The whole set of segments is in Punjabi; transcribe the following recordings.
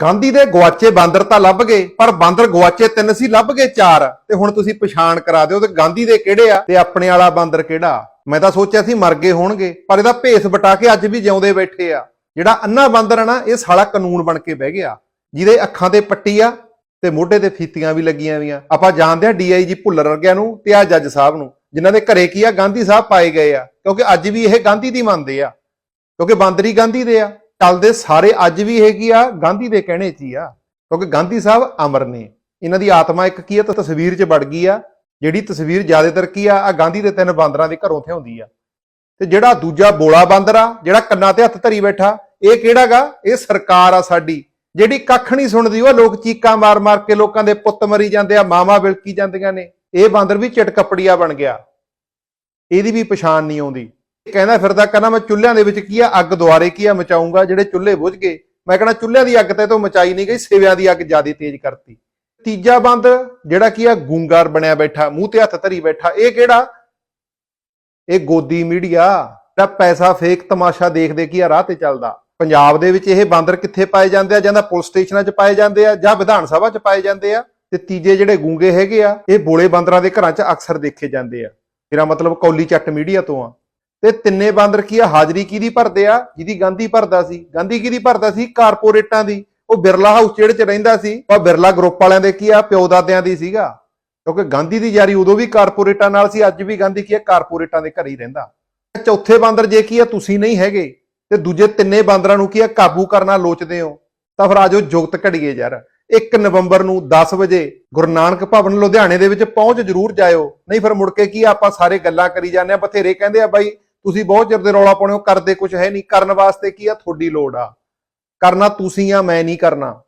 ਗਾਂਧੀ ਦੇ ਗਵਾਚੇ ਬਾਂਦਰ ਤਾਂ ਲੱਭ ਗਏ, ਪਰ ਬਾਂਦਰ ਗਵਾਚੇ ਤਿੰਨ ਸੀ, ਲੱਭ ਗਏ ਚਾਰ। ਤੇ ਹੁਣ ਤੁਸੀਂ ਪਛਾਣ ਕਰਾ ਦਿਓ ਤੇ ਗਾਂਧੀ ਦੇ ਕਿਹੜੇ ਆ ਤੇ ਆਪਣੇ ਵਾਲਾ ਬਾਂਦਰ ਕਿਹੜਾ? ਮੈਂ ਤਾਂ ਸੋਚਿਆ ਸੀ ਮਰ ਗਏ ਹੋਣਗੇ, ਪਰ ਇਹਦਾ ਭੇਸ ਬਟਾ ਕੇ ਅੱਜ ਵੀ ਜਿਉਂਦੇ ਬੈਠੇ ਆ। ਜਿਹੜਾ ਅੰਨਾ ਬਾਂਦਰ ਆ ਨਾ, ਇਹ ਸਾਲਾ ਕਾਨੂੰਨ ਬਣ ਕੇ ਬਹਿ ਗਿਆ। ਜਿਹਦੇ ਅੱਖਾਂ ਤੇ ਪੱਟੀ ਆ ਤੇ ਮੋਢੇ ਤੇ ਫੀਤੀਆਂ ਵੀ ਲੱਗੀਆਂ ਵੀਆਂ ਆਪਾਂ ਜਾਣਦੇ ਆ ਡੀਆਈਜੀ ਭੁੱਲਰ ਵਰਗਿਆਂ ਨੂੰ ਤੇ ਆ ਜੱਜ ਸਾਹਿਬ ਨੂੰ, ਜਿਨ੍ਹਾਂ ਦੇ ਘਰੇ ਕੀ ਆ, ਗਾਂਧੀ ਸਾਹਿਬ ਪਾਏ ਗਏ ਆ। ਕਿਉਂਕਿ ਅੱਜ ਵੀ ਇਹ ਗਾਂਧੀ ਦੀ ਮੰਨਦੇ ਆ। ਕਿਉਂਕਿ ਬਾਂਦਰੀ ਗਾਂਧੀ ਦੇ ਆ। ਚੱਲਦੇ ਸਾਰੇ ਅੱਜ ਵੀ ਹੈਗੀ ਆ, ਗਾਂਧੀ ਦੇ ਕਹਿਣੇ 'ਚ ਹੀ ਆ, ਕਿਉਂਕਿ ਗਾਂਧੀ ਸਾਹਿਬ ਅਮਰ ਨੇ। ਇਹਨਾਂ ਦੀ ਆਤਮਾ ਇੱਕ ਕੀ ਆ, ਤਾਂ, ਤਸਵੀਰ 'ਚ ਵੜ ਗਈ ਆ, ਜਿਹੜੀ ਤਸਵੀਰ ਜ਼ਿਆਦਾਤਰ ਕੀ ਆ ਆ ਗਾਂਧੀ ਦੇ ਤਿੰਨ ਬਾਂਦਰਾਂ ਦੇ ਘਰੋਂ ਥਿਆਉਂਦੀ ਆ। ਤੇ ਜਿਹੜਾ ਦੂਜਾ ਬੋਲਾ ਬਾਂਦਰ ਆ, ਜਿਹੜਾ ਕੰਨਾਂ ਤੇ ਹੱਥ ਧਰੀ ਬੈਠਾ, ਇਹ ਕਿਹੜਾਗਾ ਇਹ ਸਰਕਾਰ ਆ ਸਾਡੀ। ਜਿਹੜੀ ਕੱਖ ਨਹੀਂ ਸੁਣਦੀ, ਉਹ ਲੋਕ ਚੀਕਾਂ ਮਾਰ-ਮਾਰ ਕੇ ਲੋਕਾਂ ਦੇ ਪੁੱਤ ਮਰੀ ਜਾਂਦੇ ਆ, ਮਾਵਾ ਵਿਲਕੀ ਜਾਂਦੀਆਂ ਨੇ। ਇਹ ਬਾਂਦਰ ਵੀ ਚਟਕਪੜੀਆ ਬਣ ਗਿਆ। ਇਹਦੀ ਵੀ ਪਛਾਣ ਨਹੀਂ ਆਉਂਦੀ। ਕਹਿੰਦਾ ਫਿਰਦਾ, ਕਹਿੰਦਾ ਮੈਂ ਚੁੱਲ੍ਹਿਆਂ ਦੇ ਵਿੱਚ ਕੀ ਆ? ਅੱਗ ਦੁਆਰੇ ਕੀ ਆ ਮਚਾਉਂਗਾ? ਜਿਹੜੇ ਚੁੱਲ੍ਹੇ ਬੁਝ ਗਏ। ਮੈਂ ਕਹਿੰਦਾ, ਚੁੱਲ੍ਹਿਆਂ ਦੀ ਅੱਗ ਤੇ ਤੋਂ ਮਚਾਈ ਨਹੀਂ ਗਈ, ਸੇਵਿਆਂ ਦੀ ਅੱਗ ਜ਼ਿਆਦਾ ਤੇਜ਼ ਕਰਤੀ। ਤੀਜਾ ਬੰਦ, ਜਿਹੜਾ ਕੀ ਆ? ਗੂੰਗਾਰ ਬਣਿਆ ਬੈਠਾ, ਮੂੰਹ ਤੇ ਹੱਥ ਧਰੀ ਬੈਠਾ। ਇਹ ਕਿਹੜਾ? ਇਹ ਗੋਦੀ ਮੀਡੀਆ। ਦਾ ਪੈਸਾ ਫੇਕ ਤਮਾਸ਼ਾ ਦੇਖਦੇ ਕੀ ਆ? ਰਾਹ ਤੇ ਚੱਲਦਾ। ਪੰਜਾਬ ਦੇ ਵਿੱਚ ਇਹ ਬਾਂਦਰ ਕਿੱਥੇ ਪਾਏ ਜਾਂਦੇ ਆ? ਜਾਂ ਤਾਂ ਪੁਲਿਸ ਸਟੇਸ਼ਨਾਂ 'ਚ ਪਾਏ ਜਾਂਦੇ ਆ? ਜਾਂ ਵਿਧਾਨ ਸਭਾ 'ਚ ਪਾਏ ਜਾਂਦੇ ਆ? ਤੇ ਤੀਜੇ ਜਿਹੜੇ ਗੂੰਗੇ ਹੈਗੇ ਆ, ਇਹ ਬੋਲੇ ਬਾਂਦਰਾਂ ਦੇ ਘਰਾਂ 'ਚ ਅਕਸਰ ਦੇਖੇ ਜਾਂਦੇ ਆ। ਮੇਰਾ ਮਤਲਬ ਕੌਲੀ ਚੱਟ ਮੀਡੀਆ ਤੋਂ ਆ। ਤੇ ਤਿੰਨੇ ਬਾਂਦਰ ਕੀ ਆ? ਹਾਜ਼ਰੀ ਕਿਹਦੀ ਭਰਦੇ ਆ? ਜਿਹਦੀ ਗਾਂਧੀ ਭਰਦਾ ਸੀ। ਗਾਂਧੀ ਕਿਹਦੀ ਭਰਦਾ ਸੀ? ਕਾਰਪੋਰੇਟਾਂ ਦੀ। ਉਹ ਬਿਰਲਾ ਹਾਊਸ ਜਿਹੜੇ 'ਚ ਰਹਿੰਦਾ ਸੀ ਉਹ ਬਿਰਲਾ ਗਰੁੱਪ ਵਾਲਿਆਂ ਦੇ ਕੀ ਆ? ਪਿਓ ਦਾਦਿਆਂ ਦੀ ਸੀਗਾ। ਕਿਉਂਕਿ ਗਾਂਧੀ ਦੀ ਯਾਰੀ ਉਦੋਂ ਵੀ ਕਾਰਪੋਰੇਟਾਂ ਨਾਲ ਸੀ ਅੱਜ ਵੀ ਗਾਂਧੀ ਕੀ ਆ? ਕਾਰਪੋਰੇਟਾਂ ਦੇ ਘਰ ਹੀ ਰਹਿੰਦਾ। ਚੌਥੇ ਬਾਂਦਰ ਜੇ ਕੀ ਆ? ਤੁਸੀਂ ਨਹੀਂ ਹੈਗੇ। ਤੇ ਦੂਜੇ ਤਿੰਨੇ ਬਾਂਦਰਾਂ ਨੂੰ ਕੀ ਆ? ਕਾਬੂ ਕਰਨਾ ਲੋਚਦੇ ਹੋ। ਤਾਂ ਫਿਰ ਆਜੋ ਜੁਗਤ ਘੜੀਏ ਯਾਰ। 1 ਨਵੰਬਰ ਨੂੰ 10 ਵਜੇ ਗੁਰੂ ਨਾਨਕ ਭਵਨ ਲੁਧਿਆਣੇ ਦੇ ਵਿੱਚ ਪਹੁੰਚ ਜ਼ਰੂਰ ਜਾਇਓ। ਨਹੀਂ ਫਿਰ ਮੁੜ ਕੇ ਕੀ ਆ, ਆਪਾਂ ਸਾਰੇ ਗੱਲਾਂ ਕਰੀ ਜਾਂਦੇ ਆ ਬਥੇਰੇ ਕਹਿੰਦੇ ਆ ਬਾਈ ਤੁਸੀਂ ਬਹੁਤ ਚਿਰ ਦੇ ਰੌਲਾ ਪਾਉਣੇ ਹੋ, ਕਰਦੇ ਕੁਝ ਹੈ ਨਹੀਂ। ਕਰਨ ਵਾਸਤੇ ਕੀ ਆ? ਤੁਹਾਡੀ ਲੋੜ ਆ। ਕਰਨਾ ਤੁਸੀਂ ਆ, ਮੈਂ ਨਹੀਂ ਕਰਨਾ।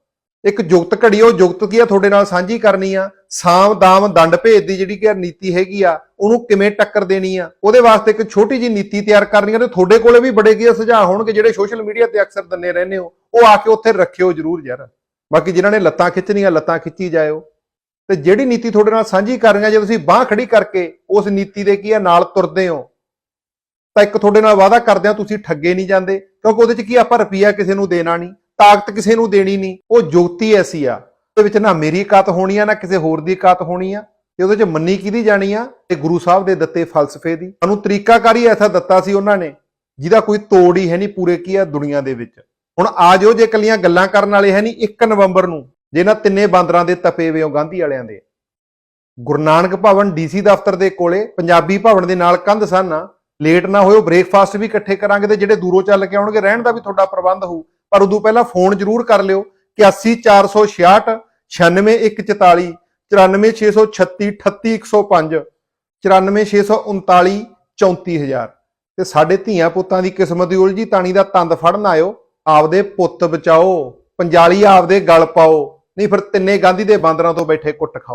ਇੱਕ ਜੁਗਤ ਘੜੀ ਉਹ ਜੁਗਤ ਕੀ ਆ? ਤੁਹਾਡੇ ਨਾਲ ਸਾਂਝੀ ਕਰਨੀ ਆ। ਸਾਮ ਦਾਮ ਦੰਡ ਭੇਦ ਦੀ ਜਿਹੜੀ ਕਿ ਨੀਤੀ ਹੈਗੀ ਆ, ਉਹਨੂੰ ਕਿਵੇਂ ਟੱਕਰ ਦੇਣੀ ਆ? ਉਹਦੇ ਵਾਸਤੇ ਇੱਕ ਛੋਟੀ ਜੀ ਨੀਤੀ ਤਿਆਰ ਕਰਨੀ ਆ ਤੇ ਤੁਹਾਡੇ ਕੋਲੇ ਵੀ ਬੜੇ ਕੀ ਆ ਸੁਝਾਅ ਹੋਣਗੇ, ਜਿਹੜੇ ਸੋਸ਼ਲ ਮੀਡੀਆ ਤੇ ਅਕਸਰ ਦਿੰਦੇ ਰਹਿੰਦੇ ਹੋ। ਉਹ ਆ ਕੇ ਉੱਥੇ ਰੱਖਿਓ ਜਰੂਰ ਯਾਰ। ਬਾਕੀ ਜਿਨ੍ਹਾਂ ਨੇ ਲੱਤਾਂ ਖਿੱਚਣੀਆਂ, ਲੱਤਾਂ ਖਿੱਚੀ ਜਾਇਓ। ਤੇ ਜਿਹੜੀ ਨੀਤੀ ਤੁਹਾਡੇ ਨਾਲ ਸਾਂਝੀ ਕਰਨੀ ਆ, ਜੇ ਤੁਸੀਂ ਬਾਹ ਖੜੀ ਕਰਕੇ ਉਸ ਨੀਤੀ ਦੇ ਕੀ ਆ, ਨਾਲ ਤੁਰਦੇ ਹੋ ਤਾਂ ਇੱਕ ਤੁਹਾਡੇ ਨਾਲ ਵਾਅਦਾ ਕਰਦੇ ਆ ਤੁਸੀਂ ਠੱਗੇ ਨਹੀਂ ਜਾਂਦੇ, ਕਿਉਂਕਿ ਉਹਦੇ ਚ ਕੀ ਆਪਾਂ ਰੁਪਈਆ ਕਿਸੇ ਨੂੰ ਦੇਣਾ ਨਹੀਂ, ਤਾਕਤ ਕਿਸੇ ਨੂੰ ਦੇਣੀ ਨਹੀਂ, ਉਹ ਜੋਤੀ ਐਸੀ ਆ, ਉਹਦੇ ਵਿੱਚ ਨਾ ਮੇਰੀ ਕਾਤ ਹੋਣੀ ਆ, ਨਾ ਕਿਸੇ ਹੋਰ ਦੀ ਇਕਾਤ ਹੋਣੀ ਆ, ਤੇ ਉਹਦੇ ਚ ਮੰਨੀ ਕਿਹਦੀ ਜਾਣੀ ਆ, ਤੇ ਗੁਰੂ ਸਾਹਿਬ ਦੇ ਦਿੱਤੇ ਫਲਸਫੇ ਦੀ। ਸਾਨੂੰ ਤਰੀਕਾਕਾਰੀ ਐਸਾ ਦਿੱਤਾ ਸੀ ਉਹਨਾਂ ਨੇ, ਜਿਹਦਾ ਕੋਈ ਤੋੜ ਹੀ ਹੈ ਨਹੀਂ ਪੂਰੇ ਕੀ ਆ ਦੁਨੀਆ ਦੇ ਵਿੱਚ। ਹੁਣ ਆ ਜਾਓ ਜੇ ਕੱਲੀਆਂ ਗੱਲਾਂ ਕਰਨ ਵਾਲੇ ਹੈ ਨਹੀਂ 1 ਨਵੰਬਰ ਨੂੰ, ਜੇ ਇਹਨਾਂ ਤਿੰਨੇ ਬਾਂਦਰਾਂ ਦੇ ਤਪੇ ਵੇ ਗਾਂਧੀ ਵਾਲਿਆਂ ਦੇ। ਗੁਰੂ ਨਾਨਕ ਭਵਨ ਡੀਸੀ ਦਫ਼ਤਰ ਦੇ ਕੋਲੇ, ਪੰਜਾਬੀ ਭਵਨ ਦੇ ਨਾਲ ਕੰਧ ਸਨ ਲੇਟ ਨਾ ਹੋਇਓ ਬ੍ਰੇਕਫਾਸਟ ਵੀ ਇਕੱਠੇ ਕਰਾਂਗੇ ਤੇ ਜਿਹੜੇ ਦੂਰੋਂ ਚੱਲ ਕੇ ਆਉਣਗੇ, ਰਹਿਣ ਦਾ ਵੀ ਤੁਹਾਡਾ ਪ੍ਰਬੰਧ ਹੋਊ। ਪਰ ਉਦੋਂ ਪਹਿਲਾਂ ਫੋਨ ਜ਼ਰੂਰ ਕਰ ਲਿਓ 81466 96144 94636 38105 94639 34000 ਤੇ ਸਾਡੇ ਧੀਆਂ ਪੁੱਤਾਂ ਦੀ ਕਿਸਮਤ ਦੀ ਉਲਝੀ ਤਾਣੀ ਦਾ ਤੰਦ ਫੜਨ ਆਇਓ, ਆਪਦੇ ਪੁੱਤ ਬਚਾਓ, ਪੰਜਾਲੀ ਆਪਦੇ ਗਲ ਪਾਓ, ਨਹੀਂ ਫਿਰ ਤਿੰਨੇ ਗਾਂਧੀ ਦੇ ਬਾਂਦਰਾਂ ਤੋਂ ਬੈਠੇ ਕੁੱਟ ਖਾਓ।